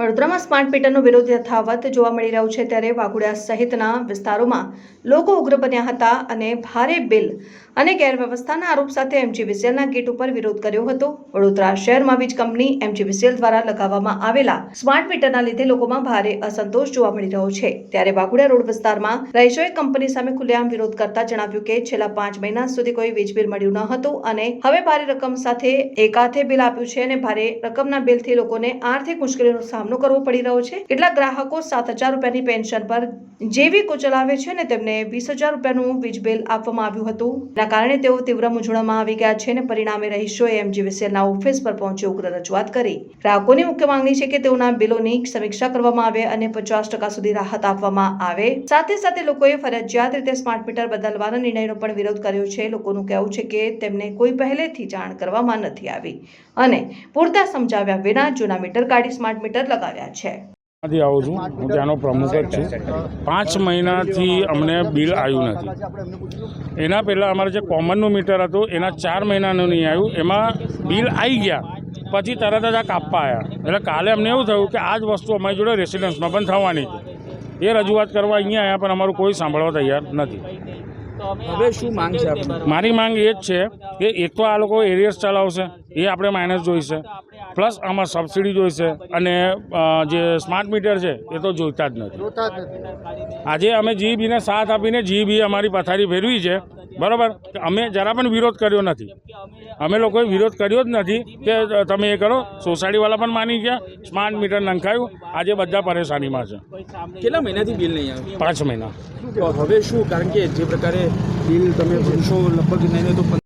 વડોદરામાં સ્માર્ટ મીટરનો વિરોધ યથાવત જોવા મળી રહ્યો છે ત્યારે વાઘોડિયા સહિતના વિસ્તારોમાં લોકો ઉગ્ર બન્યા હતા અને ભારે બિલ અને ગેરવ્યવસ્થાના આરોપ સાથે એમજીવીસીએલના ગેટ ઉપર વિરોધ કર્યો હતો. વડોદરા શહેરમાં વીજ કંપની એમજીવીસીએલ દ્વારા લગાવવામાં આવેલા સ્માર્ટ મીટરના લીધે લોકોમાં ભારે અસંતોષ જોવા મળી રહ્યો છે. ત્યારે વાઘોડિયા રોડ વિસ્તારમાં રહીશોએ કંપની સામે ખુલ્લેઆમ વિરોધ કરતા જણાવ્યું કે છેલ્લા પાંચ મહિના સુધી કોઈ વીજ બિલ મળ્યું ન હતું અને હવે ભારે રકમ સાથે એકાથે બિલ આપ્યું છે અને ભારે રકમના બિલથી લોકોને આર્થિક મુશ્કેલીનો સામનો કરવો પડી રહ્યો છે. કેટલાક ગ્રાહકો સાત હજાર રૂપિયાની પેન્શન પર જેવીકો ચલાવે છે ને તેમને વીસ હજાર રૂપિયાનું વીજ બિલ આપવામાં આવ્યું હતું. જેના કારણે તેઓ તીવ્ર મૂંઝવણમાં આવી ગયા છે અને પરિણામે રહીશોએ એમજીવીસીએલના ઓફિસ પર પહોંચી ઉગ્ર રજૂઆત કરી. ગ્રાહકોની મુખ્ય માંગણી છે કે તેઓના બિલોની સમીક્ષા કરવામાં આવે અને પચાસ ટકા સુધી રાહત આપવામાં આવે. સાથે સાથે લોકોએ ફરજિયાત રીતે સ્માર્ટ મીટર બદલવાના નિર્ણયનો પણ વિરોધ કર્યો છે. લોકોનું કહેવું છે કે તેમને કોઈ પહેલેથી જાણ કરવામાં નથી આવી. અને પૂરતા સમજાવ્યા વિના જૂના મીટર કાઢી સ્માર્ટ મીટર લગાવ્યા છે. આવું છું. હું ત્યાંનો પ્રમુખ જ છું. પાંચ મહિનાથી અમને બિલ આવ્યું નથી. એના પહેલાં અમારે જે કોમનનું મીટર હતું, એના ચાર મહિનાનું નહીં આવ્યું. એમાં બિલ આવી ગયા. પછી તરત જ આ કાપવા આવ્યા એટલે કાલે અમને એવું થયું કે આ જ વસ્તુ અમારી જોડે રેસિડન્સમાં પણ થવાની એ રજૂઆત કરવા અહીંયા આવ્યા પણ અમારું કોઈ સાંભળવા તૈયાર નથી. હવે શું માંગ છે મારી માંગ એ જ છે કે એક તો આ લોકો એરિયર્સ ચલાવશે એ આપણે માઇનસ જોઈશે. પ્લસ આમાં સબસિડી જોઈશે અને જે સ્માર્ટ મીટર છે એ તો જોઈતા જ નથી. આજે અમે જીબીને સાથ આપીને જીબી અમારી પથારી ફેરવી છે. બરાબર? અમે જરા પણ વિરોધ કર્યો નથી. અમે લોકોએ વિરોધ કર્યો જ નથી કે તમે એ કરો. સોસાયટીવાળા પણ માની ગયા. સ્માર્ટ મીટર નંખાયું. આજે બધા પરેશાનીમાં છે. કેટલા મહિનાથી બિલ નહીં પાંચ મહિના. તો હવે શું? કારણ કે જે પ્રકારે બિલ તમે ભરશો લગભગ નહીં તો